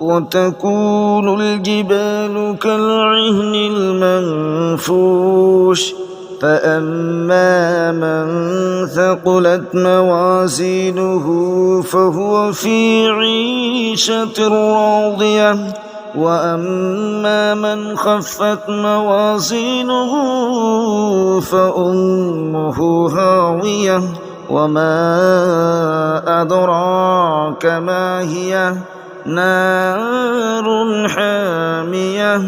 وتكون الجبال كالعهن المنفوش. فأما من ثقلت موازينه فهو في عيشة راضية. وأما من خفت موازينه فأمه هاوية. وما أدراك ما هي. نار حامية.